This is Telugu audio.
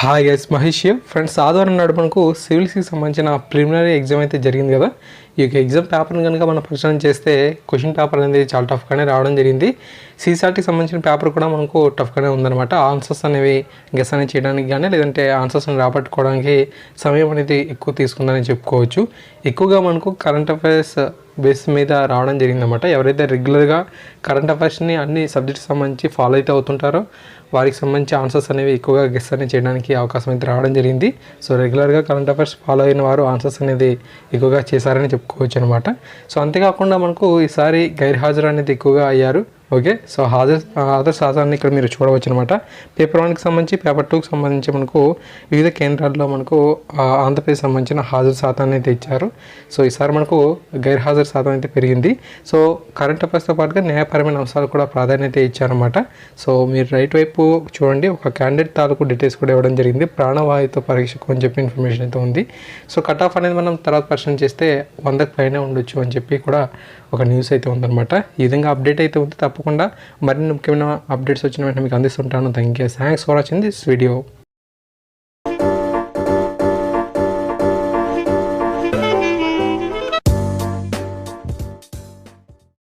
హాయ్ గైస్ మహేష్ ఫ్రెండ్స్ ఆదివారం నాడు మనకు సివిల్స్కి సంబంధించిన ప్రిలిమినరీ ఎగ్జామ్ అయితే జరిగింది కదా. ఈ యొక్క ఎగ్జామ్ పేపర్ని కనుక మనం పరిశీలన చేస్తే క్వశ్చన్ పేపర్ అనేది చాలా టఫ్గానే రావడం జరిగింది. సీసార్టీకి సంబంధించిన పేపర్ కూడా మనకు టఫ్గానే ఉందన్నమాట. ఆన్సర్స్ అనేవి గెస్ అనేది చేయడానికి కానీ లేదంటే ఆన్సర్స్ని రాబట్టుకోవడానికి సమయం అనేది ఎక్కువ తీసుకుందని చెప్పుకోవచ్చు. ఎక్కువగా మనకు కరెంట్ అఫైర్స్ బేస్ మీద రావడం జరిగిందన్నమాట. ఎవరైతే రెగ్యులర్గా కరెంట్ అఫైర్స్ని అన్ని సబ్జెక్ట్స్ సంబంధించి ఫాలో అయితే అవుతుంటారో వారికి సంబంధించి ఆన్సర్స్ అనేవి ఎక్కువగా గెస్ అనేది చేయడానికి అవకాశం అయితే రావడం జరిగింది. సో రెగ్యులర్గా కరెంట్ అఫైర్స్ ఫాలో అయిన వారు ఆన్సర్స్ అనేది ఎక్కువగా చేశారని చెప్పుకోవచ్చు అనమాట సో అంతేకాకుండా మనకు ఈసారి గైర్హాజరు అనేది ఎక్కువగా అయ్యారు. ఓకే సో హాజర్ హాజర్ శాతాన్ని ఇక్కడ మీరు చూడవచ్చు అనమాట పేపర్ వన్కి సంబంధించి పేపర్ టూకి సంబంధించి మనకు వివిధ కేంద్రాల్లో మనకు ఆంధ్రప్రదేశ్ సంబంధించిన హాజరు శాతాన్ని అయితే ఇచ్చారు. సో ఈసారి మనకు గైర్హాజరు శాతం అయితే పెరిగింది. సో కరెంట్ అఫైర్స్తో పాటుగా న్యాయపరమైన అంశాలు కూడా ప్రాధాన్యత ఇచ్చారన్నమాట సో మీరు రైట్ వైపు చూడండి ఒక క్యాండిడేట్ తాలూకు డీటెయిల్స్ కూడా ఇవ్వడం జరిగింది. ప్రాణవాయుతో పరీక్షకు అని చెప్పి ఇన్ఫర్మేషన్ అయితే ఉంది. సో కట్ ఆఫ్ అనేది మనం తర్వాత పరిశీలన చేస్తే వందకు పైన ఉండొచ్చు అని చెప్పి కూడా ఒక న్యూస్ అయితే ఉందన్నమాట ఈ విధంగా అప్డేట్ అయితే ఉంది. తప్పకుండా మరిన్ని ముఖ్యమైన అప్డేట్స్ వచ్చిన వెంటనే మీకు అందిస్తుంటాను. Thank you thanks for watching this video